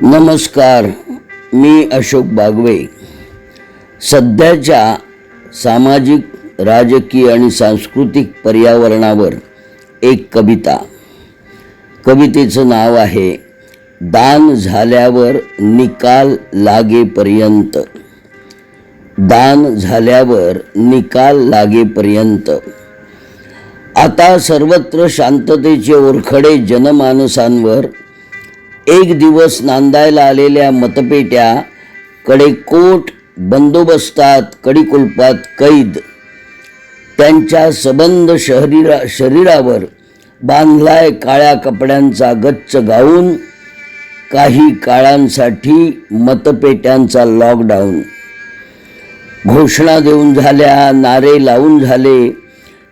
नमस्कार मी अशोक बागवे. सध्याच्या सामाजिक राजकीय आणि सांस्कृतिक पर्यावरणावर एक कविता. कवितेचं नाव आहे दान झाल्यावर निकाल लागेपर्यंत. दान झाल्यावर निकाल लागेपर्यंत. आता सर्वत्र शांततेचे ओरखडे जनमानसांवर एक दिवस नांदायला आलेल्या मतपेट्या कडेकोट बंदोबस्तात कडीकुलपात कैद. त्यांच्या सबंध शहरीरा शरीरावर बांधलाय काळ्या कपड्यांचा गच्च गाऊन काही काळांसाठी मतपेट्यांचा लॉकडाऊन घोषणा देऊन झाल्या नारे लावून झाले.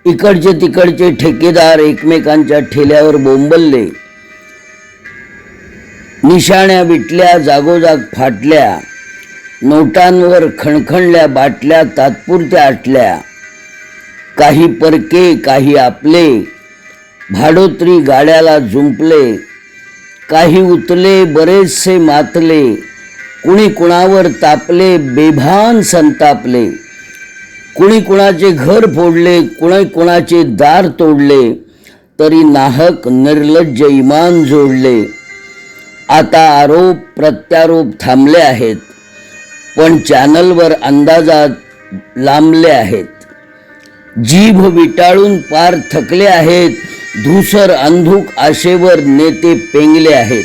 इकडचे तिकडचे ठेकेदार एकमेकांच्या ठेल्यावर बोंबलले. निशाण्या विटल्या जागोजाग फाटल्या नोटांवर खणखणल्या बाटल्या तात्पुरत्या आटल्या. काही परके काही आपले भाडोत्री गाड्याला जुंपले काही उतले बरेचसे मातले कुणी कुणावर तापले बेभान संतापले. कुणी कुणाचे घर फोडले कुणी कुणाचे दार तोडले तरी नाहक निर्लज्ज इमान जोडले. आता आरोप प्रत्यारोप थांबले आहेत पण चॅनलवर अंदाजात लांबले आहेत. जीभ विटाळून पार थकले आहेत धूसर अंधुक आशेवर नेते पेंगले आहेत.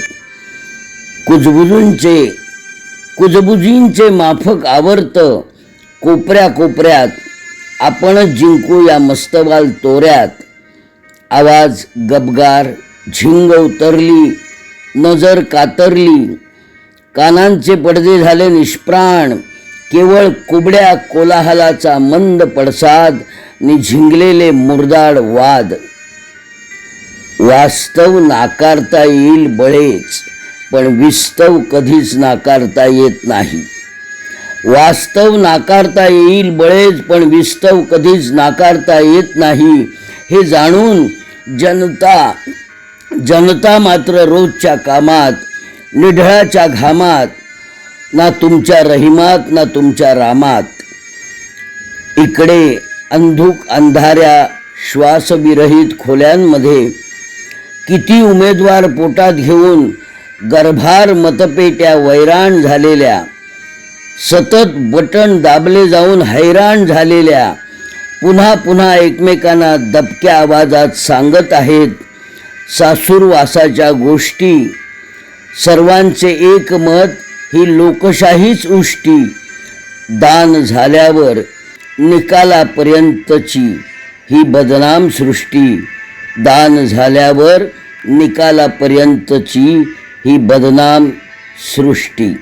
कुजबुजूंचे कुजबुजींचे माफक आवर्त कोपऱ्या कोपऱ्यात आपणच जिंकू या मस्तवाल तोऱ्यात. आवाज गबगार झिंग उतरली नजर कातरली. कानांचे पडदे झाले निष्प्राण. केवळ कुबड्या कोलाहलाचा मंद पडसाद नि झिंगलेले मुरदाड वाद. वास्तव नाकारता येईल बळेच पण विस्तव कधीच नाकारता येत नाही. वास्तव नाकारता येईल बळेच पण विस्तव कधीच नाकारता येत नाही. हे जाणून जनता जनता मात्र रोजच्या कामात निढळाच्या घामात ना तुमच्या रहिमात ना तुमच्या रामात. इकडे अंधुक अंधाऱ्या श्वासविरहित खोल्यांमध्ये किती उमेदवार पोटात घेऊन गर्भार मतपेट्या वैराण झालेल्या सतत बटन दाबले जाऊन हैराण झालेल्या पुन्हा पुन्हा एकमेकांना दबक्या आवाजात सांगत आहेत सासूरवासाच्या गोष्टी. सर्वांचे एकमत ही लोकशाहीच उष्टी. दान झाल्यावर निकालापर्यंतची ही बदनाम सृष्टी. दान झाल्यावर निकालापर्यंतची ही बदनाम सृष्टी.